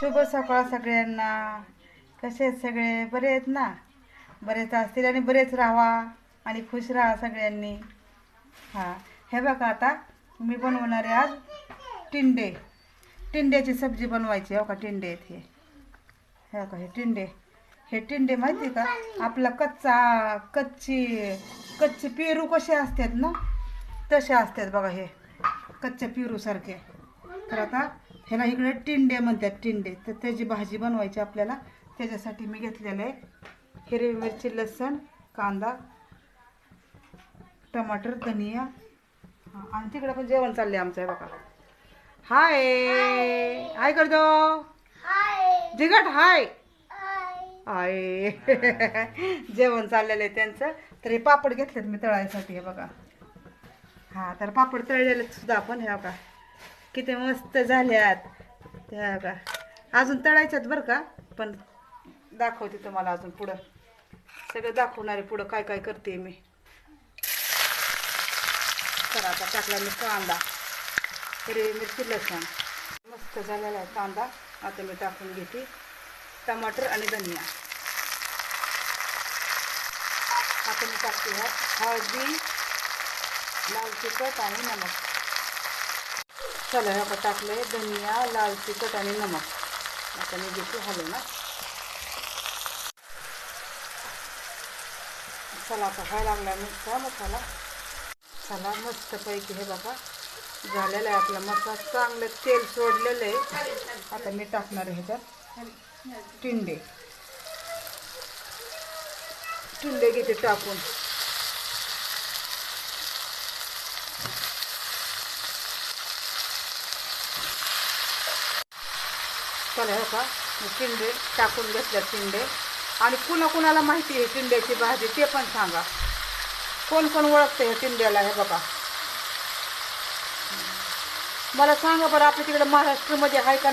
शुभ सकाळ सगळ्यांना. कसे आहेत सगळे? बरे आहेत ना? बरेच असतील आणि बरेच राहा आणि खुश राहा सगळ्यांनी. हां. हे बघा आता मी बनवणार आहे आज टिंडे. टिंड्याची सब्जी बनवायची हो का टिंडे आहेत हे. हे का हे टिंडे. हे टिंडे माहिती आहे का? आपला कच्चा कच्ची कच्चे पेरू कसे असतात ना? तसे असतात बघा हे. कच्च्या पेरूसारखे. तर आता ह्याला इकडे टिंडे म्हणतात टिंडे. तर त्याची भाजी बनवायची आपल्याला. त्याच्यासाठी मी घेतलेलं आहे हिरवी मिरची लसण कांदा टमाटर धनिया. आणि तिकडे पण जेवण चालले आमचं आहे बघा. हाय! हाय! करतो जिगट हाय! हाय! जेवण चाललेलं आहे त्यांचं. तर हे पापड घेतलेत मी तळायसाठी हे बघा. हां तर पापड तळलेले सुद्धा आपण हे बघा. किती मस्त झाल्यात. त्या का अजून तळायच्यात बरं का? पण दाखवते तुम्हाला अजून पुढं. सगळं दाखवणारे पुढं काय काय करते मी. तर आता टाकला मी कांदा. तरी मिरची लसण. मस्त झालेला आहे कांदा. आता मी टाकून घेते. टमाटर आणि धनिया. आता मी टाकते ह्यात हळदी लाल तिखट आणि नमक. चला ह्या टाकले धनिया लाल तिखट आणि नमक. आता मी घेते हलवून हा. चला आता व्हायला लागला मिरचा मसाला. चला मस्तपैकी हे बघा. झालेलं आहे आपला मसाला. चांगलं तेल सोडलेलं आहे. आता मी टाकणार आहे ह्याच्यात टिंडे टिंडे घेते टाकून. चला हो का? चिंडे टाकून घेतल्या चिंडे. आणि कुणा कुणाला माहिती आहे चिंड्याची भाजी ते पण सांगा. कोण कोण ओळखते हे चिंड्याला हे बघा. मला सांगा बरं आपल्या तिकडे महाराष्ट्रामध्ये आहे का?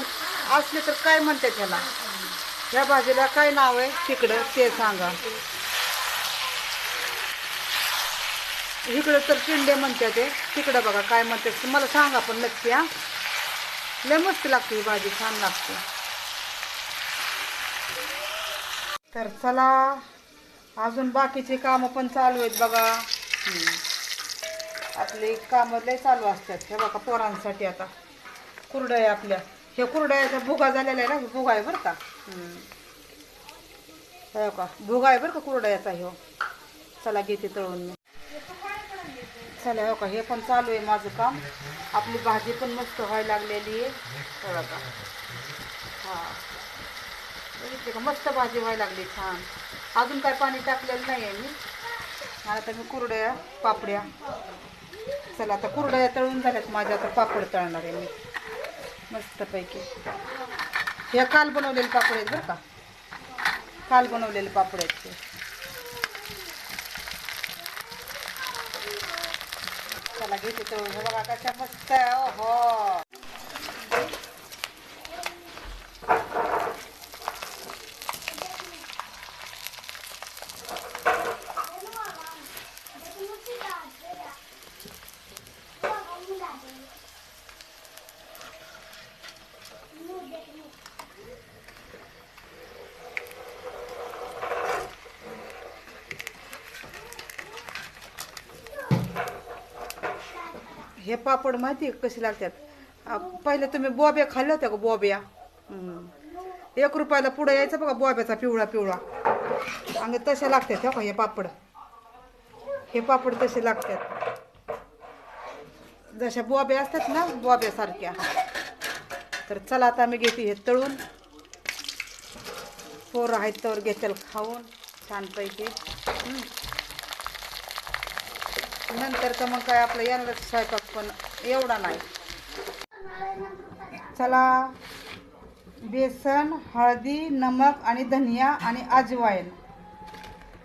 असले तर काय म्हणते त्याला ह्या भाजीला काय नाव आहे? तिकडं ते सांगा. इकडं तर चिंडे म्हणते ते तिकडं बघा काय म्हणते मला सांगा पण नक्की हा. लय मस्त लागते ही भाजी छान लागते. तर चला अजून बाकीचे कामं पण चालू आहेत बघा. आपली आपले कामं लय चालू असतात. हे बघा पोरांसाठी आता. कुरडया आहे आपल्या. हे कुरडयाचा भुगा झालेला आहे ना हे भुगा आहे बरं का? हो का भुगा आहे बरं का कुरडयाचा हो चला घेते तळून मी. चला हो का हे पण चालू आहे माझं काम. आपली भाजी पण मस्त व्हायला लागलेली आहे. हो का हां. बघितले का? मस्त भाजी व्हायला लागली छान. अजून काय पाणी टाकलेलं नाही आहे मी आता मी कुरड्या पापड्या. चला आता कुरड्या तळून झाल्यात माझ्या आता पापड तळणार आहे मी. मस्तपैकी. हे काल बनवलेले पापड आहेत बरं का? काल बनवलेले पापड आहेत ते. चला घेते तळून. बघा कशा मस्त आहे. हो हे पापड माहिती आहे कसे लागतात? पहिले तुम्ही बोब्या खाल्ल्या होत्या का बोब्या? एक रुपयाला पुढं यायचं बघा बोब्याचा पिवळा पिवळा. आणि तसे लागतात हो का हे पापड. हे पापड तसे लागतात. जशा बोब्या असतात ना बोब्यासारख्या. तर चला आता मी घेते हे तळून. पोरं आहेत तर घेतल खाऊन छानपैकी. नंतर तर मग काय आपलं येणारच स्वयंपाक. पण एवढा नाही. चला बेसन हळदी नमक आणि धनिया आणि अजवाईन.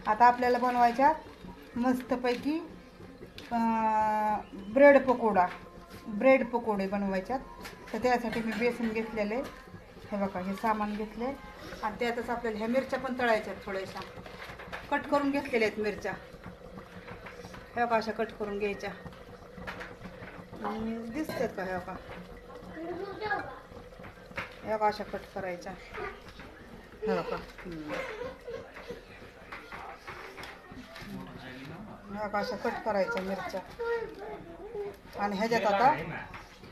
आता आपल्याला बनवायच्यात मस्तपैकी ब्रेड पकोडा. ब्रेड पकोडे बनवायच्यात. तर त्यासाठी मी बेसन घेतलेले. हे बघा हे सामान घेतले. आणि त्यातच आपल्याला ह्या मिरच्या पण तळायच्यात थोड्याशा. कट करून घेतलेल्या आहेत मिरच्या. ह्या का अशा कट करून घ्यायच्या. आणि दिसतात का ह्या का ह्या बघा अशा कट करायच्या. हे का ह्या का अशा कट करायच्या मिरच्या. आणि ह्याच्यात आता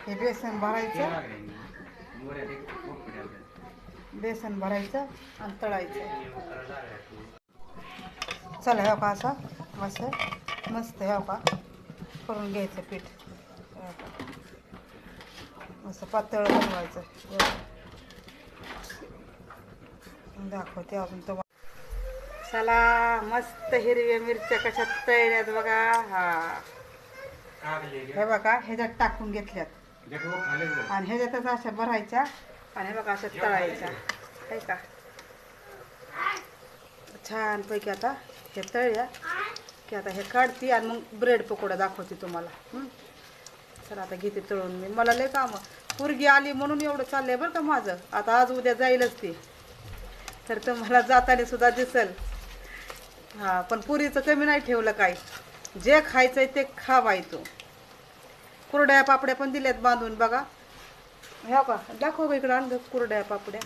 हे बेसन भरायचं. बेसन भरायचं आणि तळायचं. चला ह्या का असं मस्त ह्या का करून घ्यायचं पीठ. असं पातळ बनवायचं. दाखवते अजून तो चला मस्त हिरव्या मिरच्या कशा तळल्यात बघा. हा. हे बघा ह्याच्यात टाकून घेतल्यात. आणि ह्याच्यातच अशा भरायच्या आणि हे बघा अशा तळायच्या. आहे का? छान पैकी आता हे तळल्या की आता हे काढते आणि मग ब्रेड पकोडा दाखवते तुम्हाला. चला आता घेते तळून मी. मला लय काम पोरगी आली म्हणून एवढं चाललंय बरं का माझं. आता आज उद्या जाईलच ती. तर तुम्हाला जाताना सुद्धा दिसल. हा पण पुरीचं कमी नाही ठेवलं काय जे खायचंय ते खावायचो कुरड्या पापड्या पण दिल्यात बांधून बघा. ह्या का? दाखव इकडं आण कुरड्या पापड्या.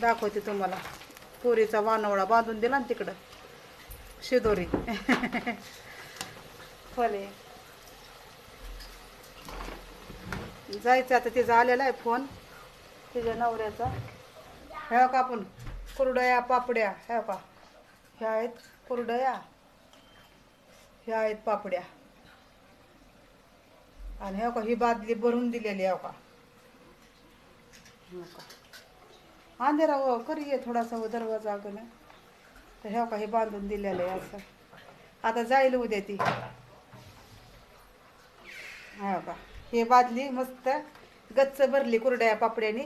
दाखवते तुम्हाला. पुरीचा वानवळा बांधून दिला ना तिकडं. शिदोरी. फले. जायचं आता तिचा आलेला आहे फोन. तिच्या नवऱ्याचा. ह्या का आपण कुरडया पापड्या ह्या का? ह्या आहेत कुरडया ह्या आहेत पापड्या. आणि ह्या का ही बादली भरून दिलेली आहे का? हो का अंधेरा हो करी ये थोडासा हो दरवाजा अगं तर ह्या का हे बांधून दिलेलं आहे असं. आता जाईल उद्या ती. हा का? हे बादली मस्त. गच्च भरली कुरड्या पापड्यानी.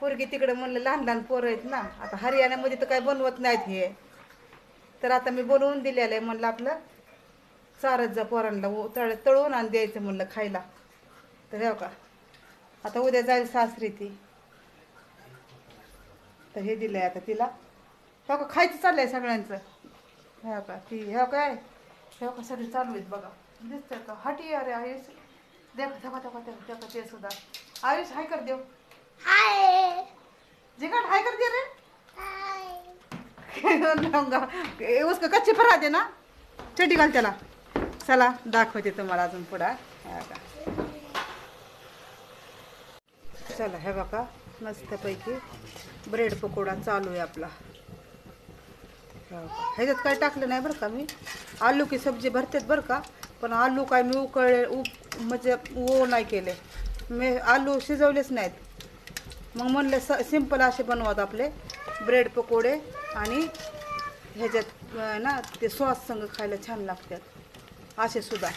पोरगी तिकडं म्हणलं लहान लहान पोरं आहेत ना आता हरियाणामध्ये तर काय बनवत नाहीत हे. तर आता मी बनवून दिलेलं आहे म्हणलं आपलं. चारत जा पोरांना उ- तळ तळून आणि द्यायचं म्हणलं खायला. तर हे का आता उद्या जाईल सासरी ती. तर हे दिलं आहे आता तिला. हो का खायचं चाललंय सगळ्यांचं. ह्या का ती ह्या काय ह्या का सगळी चालू आहेत बघा. दिसतंय का? हटी अरे आयुष देख ते सुद्धा. आयुष हाय कर देव. जिगट हाय कर दे रे. ए, उसका कच्चे फरा दे ना. चटी घाल त्याला. चला दाखवते तुम्हाला अजून पुढा. ह्या चला हे बघा. मस्तपैकी ब्रेड पकोडा चालू आहे आपला. हे. ह्याच्यात काय टाकलं नाही बरं का मी? आलू की सब्जी भरतेत बरं का? पण आलू काय मी उकळले उ म्हणजे ओ नाही केले. मी आलू शिजवलेच नाहीत. मग म्हणलं स सिंपल असे बनवत आपले ब्रेड पकोडे आणि ह्याच्यात ना ते सॉस संग खायला छान लागतात. असे सुद्धा.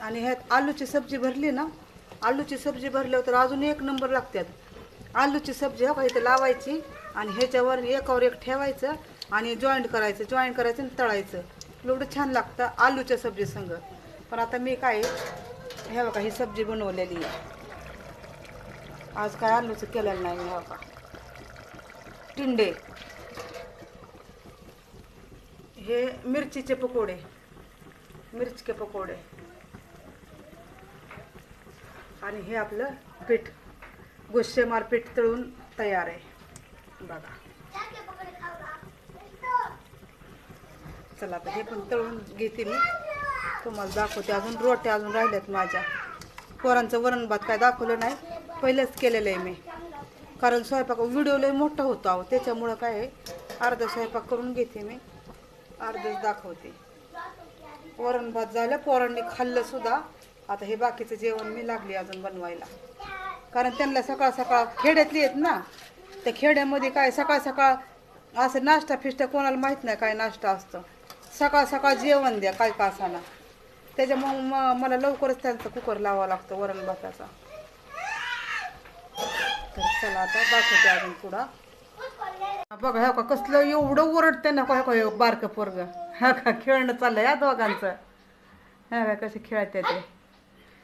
आणि ह्यात आलूची सब्जी भरली ना आलूची सब्जी भरल्यावर तर अजून एक नंबर लागतात. आलूची सब्जी हो का इथं लावायची आणि ह्याच्यावर एकावर एक ठेवायचं आणि जॉईंट करायचं जॉईंट करायचं आणि तळायचं. एवढं छान लागतं आलूच्या सब्जीसंग पण आता मी काय हे बघा ही सब्जी बनवलेली आहे. आज काय आलूचं केलेलं नाही मी हे बघा. टिंडे. हे मिरचीचे पकोडे. मिरचीचे पकोडे. आणि हे आपलं पीठ. गुस्सेमार पीठ तळून तयार आहे. बघा. चला आता हे पण तळून घेते मी. तुम्हाला दाखवते. अजून रोट्या अजून राहिल्यात माझ्या. पोरांचं वरण भात काय दाखवलं नाही. पहिलंच केलेलं आहे मी. कारण स्वयंपाक व्हिडिओ लय मोठा होतो अहो. त्याच्यामुळं काय आहे अर्धा स्वयंपाक करून घेते मी. अर्धच दाखवते. वरण भात झालं पोरांनी खाल्लं सुद्धा. आता हे बाकीचं जेवण मी लागली अजून बनवायला. कारण त्यांना सकाळ सकाळ खेड्यातली आहेत ना त्या खेड्यामध्ये काय सकाळ सकाळ असं नाश्ता फिष्टा कोणाला माहीत नाही काय नाश्ता असतं. सकाळ सकाळ जेवण द्या काय का त्याच्यामुळं म मला लवकरच त्यांचा कुकर लावावा लागतो वरण भाताचा. तर चला आता दाखवते अजून पुढं. बघा हो का कसलं एवढं ओरडते ना का हो बारकं पोरग. हा का खेळणं चाललंय या दोघांचं. हा का कसे खेळते ते.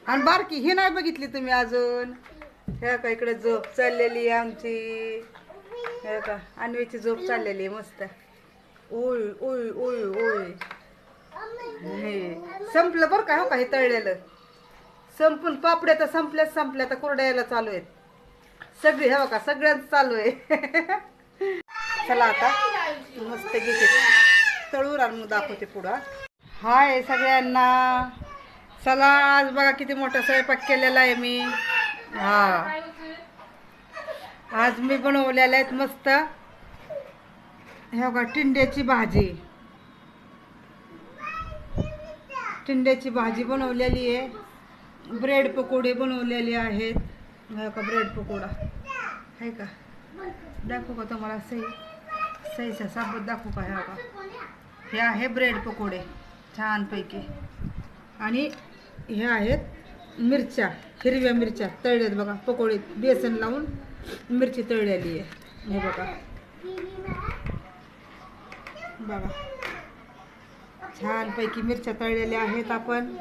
आणि बारकी ही नाही बघितली तुम्ही अजून? ह्या का इकडे झोप चाललेली आहे आमची. ह्या का अन्वीची झोप चाललेली आहे मस्त. ओय ओय ओय ओय. हे संपलं बरं का हो का हे तळलेलं. संपून पापड्या तर संपल्याच संपल्या तर कोरड्याला चालू आहेत. सगळी हो का सगळ्यांच चालू आहे. चला आता मस्त घेते. तळून आणून दाखवते पुढं. हाय सगळ्यांना. चला आज बघा किती मोठा स्वयंपाक केलेला आहे मी. हा. आज मी बनवलेल्या आहेत मस्त. हे बघा टिंड्याची भाजी. टिंड्याची भाजी बनवलेली आहे. ब्रेड पकोडे बनवलेले आहेत. हे का ब्रेड पकोडा. आहे का? दाखवू का तुम्हाला सई? सईचा साबत दाखवू का ह्या का हे आहे ब्रेड पकोडे छानपैकी. आणि हे आहेत मिरच्या हिरव्या मिरच्या तळल्यात बघा. पकोडीत बेसन लावून मिरची तळलेली आहे. हे बघा. बघा. छानपैकी मिरच्या तळलेल्या आहेत आपण.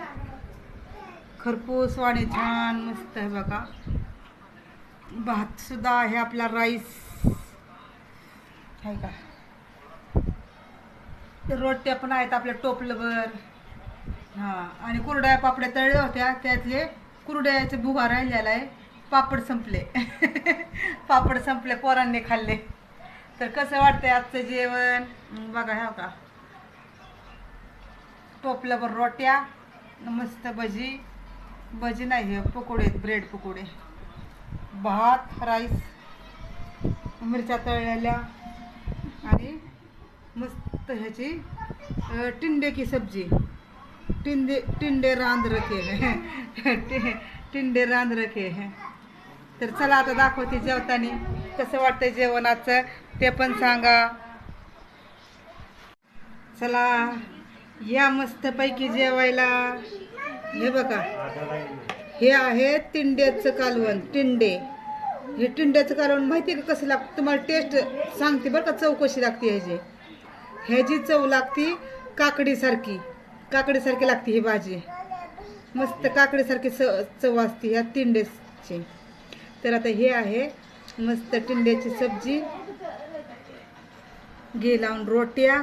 खरपूस वाणे छान मस्त आहे बघा. भातसुद्धा आहे आपला राईस. आहे का? रोट्या पण आहेत आपल्या टोपलंवर हां आणि कुरड्या पापड्या तळल्या होत्या. त्यातले कुरड्याचे भुगा राहिलेला आहे. पापड संपले. पापड संपले पोरांनी खाल्ले. तर कसं वाटतंय आजचं जेवण? बघा ह्या का? टोपल्यावर रोट्या मस्त भजी. भजी नाही हे पकोडे आहेत, ब्रेड पकोडे. भात राईस मिरच्या तळलेल्या आणि मस्त ह्याची टिंडे की सब्जी. टिंडे टिंडे रांद रखे टिंडे रांद रखे तर चला आता दाखवते जेवताना. कसं वाटतं जेवणाचं ते पण सांगा. चला. या मस्तपैकी जेवायला. हे बघा. हे आहे तिंड्याचं कालवण टिंडे हे टिंड्याचं कालवण माहिती आहे का कसं लागतं? तुम्हाला टेस्ट सांगते बरं का चव कशी लागते ह्याची. ह्याची चव लागती काकडीसारखी. काकडीसारखी लागते ही भाजी. मस्त काकडीसारखी स चव असते ह्या तिंडेची तर आता हे आहे मस्त टिंड्याची सब्जी. घे लावून रोट्या.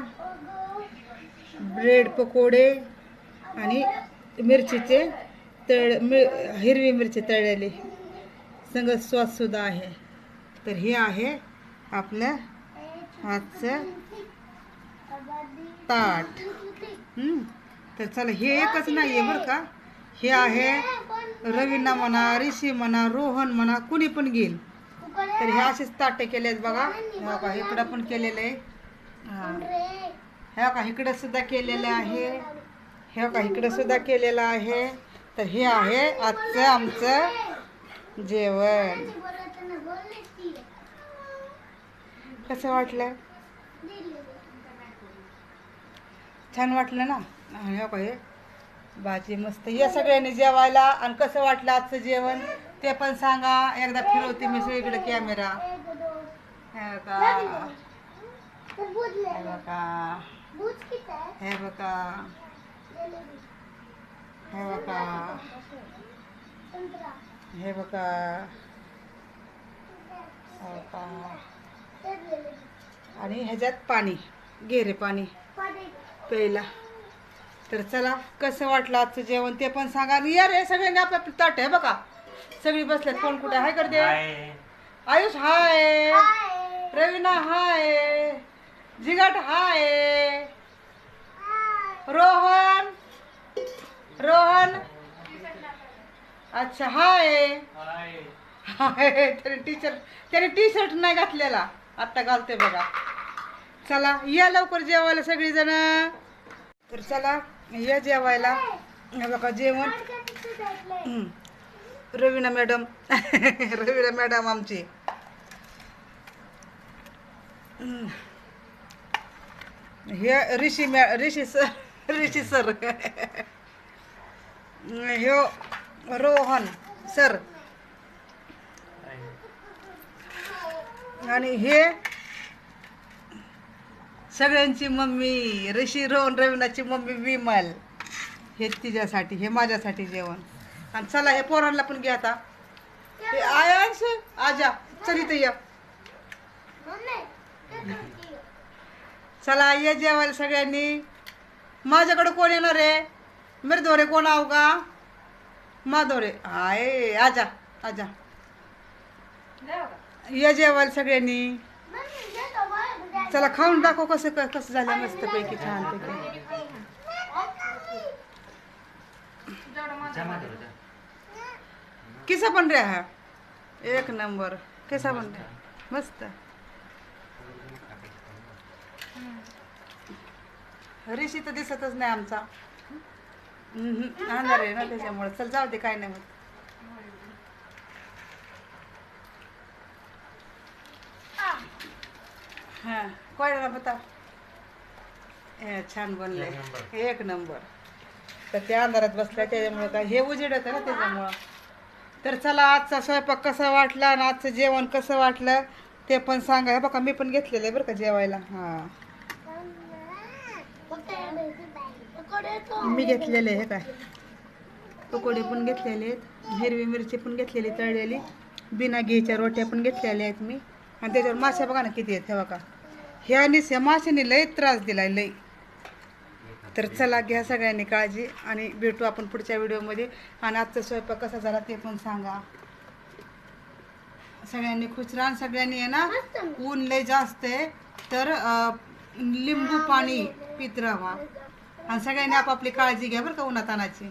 ब्रेड पकोडे आणि मिरचीचे तळ मिळ हिरवी मिरची तळलेली. संग स्वादसुद्धा आहे. तर हे आहे आपलं आजचं ताट. तर चला हे एकच नाही आहे बरं का? हे आहे रवीना म्हणा ऋषी म्हणा रोहन म्हणा कुणी पण घेईल. तर हे असेच ताटे केले आहेत बघा. हे बघा इकडं पण केलेलं आहे हां. हे बघा इकडं सुद्धा केलेलं आहे. हे बघा इकडं सुद्धा केलेलं आहे. तर हे आहे आजचं आमचं जेवण. कसं वाटलं? छान वाटलं ना? आणि हे बघा हे भाजी मस्त. या सगळ्यांनी जेवायला आणि कसं वाटलं आजचं जेवण? ते पण सांगा. एकदा फिरवते मी सगळीकडे कॅमेरा. हे बघा. हे बघा. हे बघा. हे बघा. हे हे आणि ह्याच्यात पाणी गेरे पाणी. प्यायला. तर चला कसं वाटलं आजचं जेवण ते पण सांगा. आणि या रे सगळ्यांनी आपलं आपलं ताट आहे बघा. सगळी बसल्यात कोण कुठे हाय करते आयुष हाय. रवीना हाय. जिगाट हाय. रोहन. रोहन. अच्छा हाय. हाय. त्याने टी शर्ट त्याने टी शर्ट नाही घातलेला. आत्ता घालते बघा. चला या लवकर जेवायला सगळीजण. तर चला या जेवायला. बघा जेवण. रवीना मॅडम. रवीना मॅडम आमची. हे ऋषी मॅ ऋषी सर ऋषी सर. ह्यो रोहन सर. आणि हे सगळ्यांची मम्मी ऋषी रोहन रवीनाची मम्मी विमल. हे तिच्यासाठी हे माझ्यासाठी जेवण. आणि चला हे पोरांना पण घ्या आता. हे आयांश आजा चल इथं या. चला ये जेवायला सगळ्यांनी. माझ्याकडे कोण येणार आहे? मिरधोरे कोण आहो का? माधोरे. हाय आजा आजा. या जेवायला सगळ्यांनी. चला खाऊन दाखव कसं क- कसं झालं मस्त पैकी छान पैकी किसा बन रहा है? एक नंबर. कैसा रहा है? मस्त. ऋषी तर दिसतच नाही आमचा. अंधार आहे ना त्याच्यामुळे. चल जाऊ दे काय नाही होत. हा कोणाला बता छान बनले एक नंबर. तर त्या अंधारात बसल्या त्याच्यामुळे काय? हे उजेड होतं ना त्याच्यामुळं. तर चला आजचा स्वयंपाक कसा वाटला आणि आजचं जेवण कसं वाटलं ते पण सांगा. हे बघा मी पण घेतलेलं आहे बरं का जेवायला. हां. मी घेतलेले हे काय? पकोडे पण घेतलेले आहेत. हिरवी मिरची पण घेतलेली तळलेली. बिना घ्यायच्या रोट्या पण घेतलेल्या आहेत मी. आणि त्याच्यावर मासे बघा ना किती आहेत हे बघा. ह्या निस ह्या माशाने लय त्रास दिलाय लय तर चला घ्या सगळ्यांनी काळजी आणि भेटू आपण पुढच्या व्हिडिओमध्ये. आणि आजचा स्वयंपाक कसा झाला ते पण सांगा. सगळ्यांनी खुश राहा सगळ्यांनी आहे ना ऊन लय जास्त आहे. तर लिंबू पाणी. पित राहा आणि सगळ्यांनी आपापली काळजी घ्या बरं का उन्हातानाची.